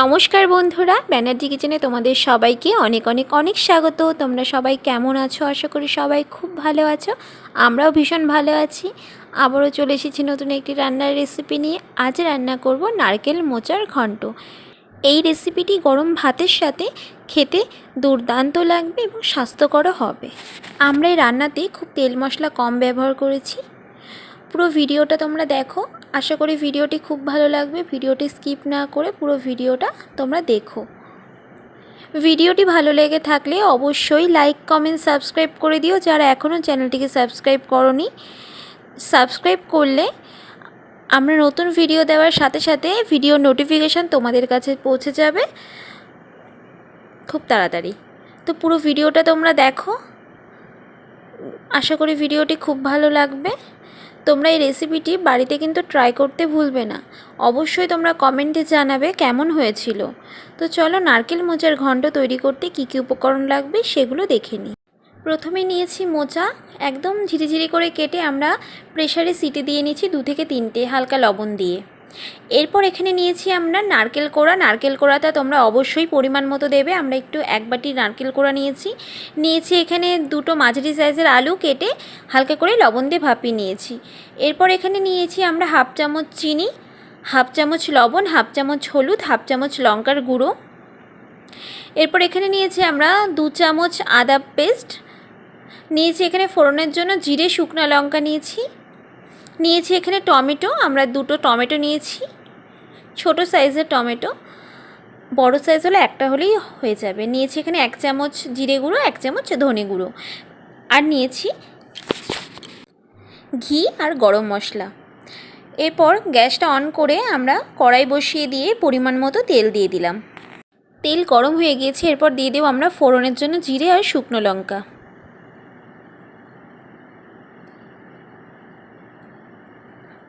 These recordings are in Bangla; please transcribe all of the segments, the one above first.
নমস্কার বন্ধুরা, ব্যানার্জি কিচেনে তোমাদের সবাইকে অনেক অনেক অনেক স্বাগত। তোমরা সবাই কেমন আছো? আশা করি সবাই খুব ভালো আছো। আমরাও ভীষণ ভালো আছি। আবারও চলে এসেছি নতুন একটি রান্নার রেসিপি নিয়ে। আজ রান্না করব নারকেল মোচার ঘন্ট। এই রেসিপিটি গরম ভাতের সাথে খেতে দুর্দান্ত লাগবে এবং স্বাস্থ্যকরও হবে। আমরা এই রান্নাতে খুব তেল মশলা কম ব্যবহার করেছি। পুরো ভিডিওটা তোমরা দেখো। আশা করি ভিডিওটি খুব ভালো লাগবে। ভিডিওটি স্কিপ না করে পুরো ভিডিওটা তোমরা দেখো। ভিডিওটি ভালো লেগে থাকলে অবশ্যই লাইক, কমেন্ট, সাবস্ক্রাইব করে দিও। যারা এখনও চ্যানেলটিকে সাবস্ক্রাইব করনি, সাবস্ক্রাইব করলে আমরা নতুন ভিডিও দেওয়ার সাথে সাথে ভিডিও নোটিফিকেশান তোমাদের কাছে পৌঁছে যাবে খুব তাড়াতাড়ি। তো পুরো ভিডিওটা তোমরা দেখো। আশা করি ভিডিওটি খুব ভালো লাগবে। তোমরা এই রেসিপিটি বাড়িতে কিন্তু ট্রাই করতে ভুলবে না। অবশ্যই তোমরা কমেন্টে জানাবে কেমন হয়েছিল। তো চলো নারকেল মোচার ঘণ্ট তৈরি করতে কী কী উপকরণ লাগবে সেগুলো দেখে নিই। প্রথমে নিয়েছি মোচা। একদম ঝিরিঝিরি করে কেটে আমরা প্রেশারে সিটি দিয়ে নিয়েছি দু থেকে তিনটে হালকা লবণ দিয়ে। এরপর এখানে নিয়েছি আমরা নারকেল কোড়া। নারকেল কোড়াটা তোমরা অবশ্যই পরিমাণ মতো দেবে। আমরা একটু এক বাটি নারকেল কোড়া নিয়েছি। নিয়েছি এখানে দুটো মাঝারি সাইজের আলু কেটে হালকা করে লবণ দিয়ে ভাপিয়ে নিয়েছি। এরপর এখানে নিয়েছি আমরা হাফ চামচ চিনি, হাফ চামচ লবণ, হাফ চামচ হলুদ, হাফ চামচ লঙ্কার গুঁড়ো। এরপর এখানে নিয়েছি আমরা দু চামচ আদা পেস্ট। নিয়েছি এখানে ফোড়নের জন্য জিরে, শুকনো লঙ্কা নিয়েছি। নিয়েছি এখানে টমেটো, আমরা দুটো টমেটো নিয়েছি। ছোট সাইজের টমেটো, বড় সাইজ হলে একটা হলেই হয়ে যাবে। নিয়েছি এখানে এক চামচ জিরে গুঁড়ো, এক চামচ ধনে গুঁড়ো। আর নিয়েছি ঘি আর গরম মশলা। এরপর গ্যাসটা অন করে আমরা কড়াই বসিয়ে দিয়ে পরিমাণ মতো তেল দিয়ে দিলাম। তেল গরম হয়ে গিয়েছে, এরপর দিয়ে দেবো আমরা ফোড়নের জন্য জিরে আর শুকনো লঙ্কা।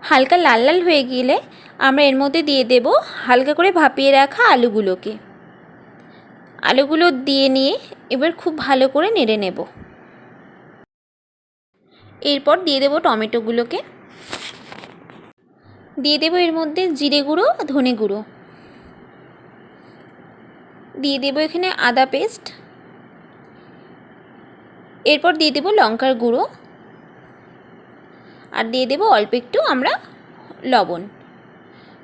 হালকা লাল লাল হয়ে গেলে আমরা এর মধ্যে দিয়ে দেব হালকা করে ভাপিয়ে রাখা আলুগুলোকে। আলুগুলো দিয়ে নিয়ে এবার খুব ভালো করে নেড়ে নেব। এরপর দিয়ে দেব টমেটোগুলোকে। দিয়ে দেব এর মধ্যে জিরে গুঁড়ো, ধনে গুঁড়ো। দিয়ে দেব এখানে আদা পেস্ট। এরপর দিয়ে দেব লঙ্কার গুঁড়ো। আর দিয়ে দেবো অল্প একটু আমরা লবণ।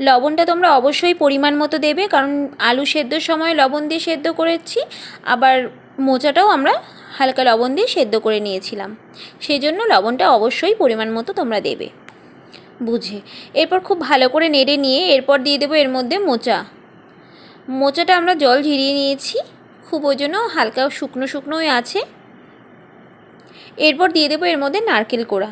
লবণটা তোমরা অবশ্যই পরিমাণ মতো দেবে, কারণ আলু সেদ্ধর সময় লবণ দিয়ে সেদ্ধ করেছি, আবার মোচাটাও আমরা হালকা লবণ দিয়ে সেদ্ধ করে নিয়েছিলাম। সেই জন্য লবণটা অবশ্যই পরিমাণ মতো তোমরা দেবে। বুঝে? এরপর খুব ভালো করে নেড়ে নিয়ে এরপর দিয়ে দেবো এর মধ্যে মোচা। মোচাটা আমরা জল ঝিরিয়ে নিয়েছি, খুব ওই জন্য হালকা শুকনো শুকনোই আছে। এরপর দিয়ে দেবো এর মধ্যে নারকেল কোড়া।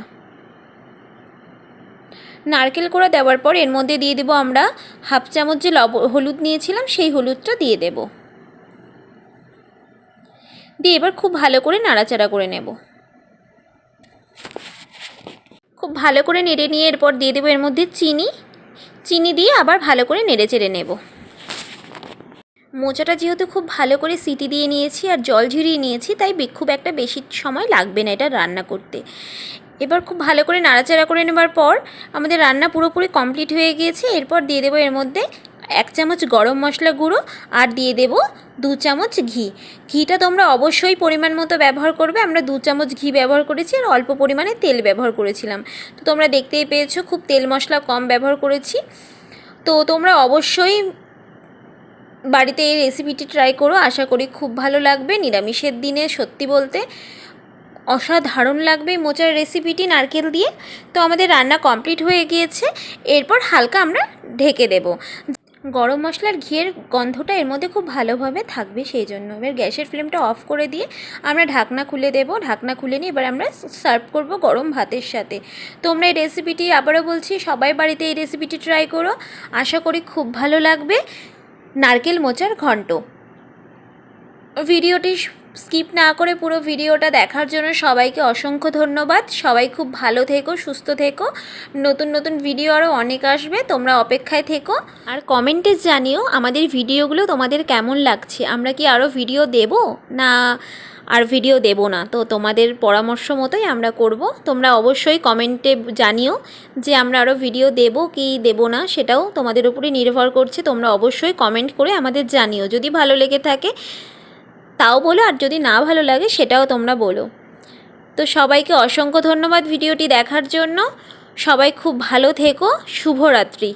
নারকেল কোড়া দেওয়ার পর এর মধ্যে দিয়ে দেবো আমরা হাফ চামচ যে লব হলুদ নিয়েছিলাম, সেই হলুদটা দিয়ে দেব। দিয়ে এবার খুব ভালো করে নাড়াচাড়া করে নেব। খুব ভালো করে নেড়ে নিয়ে এরপর দিয়ে দেবো এর মধ্যে চিনি। চিনি দিয়ে আবার ভালো করে নেড়ে চেড়ে নেব। মোচাটা যেহেতু খুব ভালো করে সিটি দিয়ে নিয়েছি আর জল ঝরিয়ে নিয়েছি, তাই খুব একটা বেশি সময় লাগবে না এটা রান্না করতে। এবার খুব ভালো করে নাড়াচাড়া করে নেবার পর আমাদের রান্না পুরোপুরি কমপ্লিট হয়ে গিয়েছে। এরপর দিয়ে দেবো এর মধ্যে এক চামচ গরম মশলা গুঁড়ো আর দিয়ে দেব দু চামচ ঘি। ঘিটা তোমরা অবশ্যই পরিমাণ মতো ব্যবহার করবে। আমরা দু চামচ ঘি ব্যবহার করেছি আর অল্প পরিমাণে তেল ব্যবহার করেছিলাম। তো তোমরা দেখতেই পেয়েছ খুব তেল মশলা কম ব্যবহার করেছি। তো তোমরা অবশ্যই বাড়িতে এই রেসিপিটি ট্রাই করো। আশা করি খুব ভালো লাগবে। নিরামিষের দিনে সত্যি বলতে অসাধারণ লাগবে মোচার রেসিপিটি নারকেল দিয়ে। তো আমাদের রান্না কমপ্লিট হয়ে গিয়েছে। এরপর হালকা আমরা ঢেকে দেব। গরম মশলার ঘিয়ের গন্ধটা এর মধ্যে খুব ভালোভাবে থাকবে সেই জন্য। এবার গ্যাসের ফ্লেমটা অফ করে দিয়ে আমরা ঢাকনা খুলে দেব। ঢাকনা খুলে নিয়ে এবার আমরা সার্ভ করব গরম ভাতের সাথে। তোমরা এই রেসিপিটি আবারও বলছি, সবাই বাড়িতে এই রেসিপিটি ট্রাই করো। আশা করি খুব ভালো লাগবে। নারকেল মোচার ঘন্ট। ভিডিওটি স্কিপ না করে পুরো ভিডিওটা দেখার জন্য সবাইকে অসংখ্য ধন্যবাদ। সবাই খুব ভালো থেকো, সুস্থ থেকো। নতুন নতুন ভিডিও আরও অনেক আসবে, তোমরা অপেক্ষায় থেকো। আর কমেন্টে জানিও আমাদের ভিডিওগুলো তোমাদের কেমন লাগছে। আমরা কি আরও ভিডিও দেব? না, আর ভিডিও দেব না। তো তোমাদের পরামর্শ মতোই আমরা করব। তোমরা অবশ্যই কমেন্টে জানিও যে আমরা আরও ভিডিও দেব কি দেব না, সেটাও তোমাদের উপরে নির্ভর করছে। তোমরা অবশ্যই কমেন্ট করে আমাদের জানিও। যদি ভালো লেগে থাকে তাও বলো আর যদি না ভালো লাগে সেটাও তোমরা বলো। তো সবাইকে অসংখ্য ধন্যবাদ ভিডিওটি দেখার জন্য। সবাই খুব ভালো থেকো। শুভরাত্রি।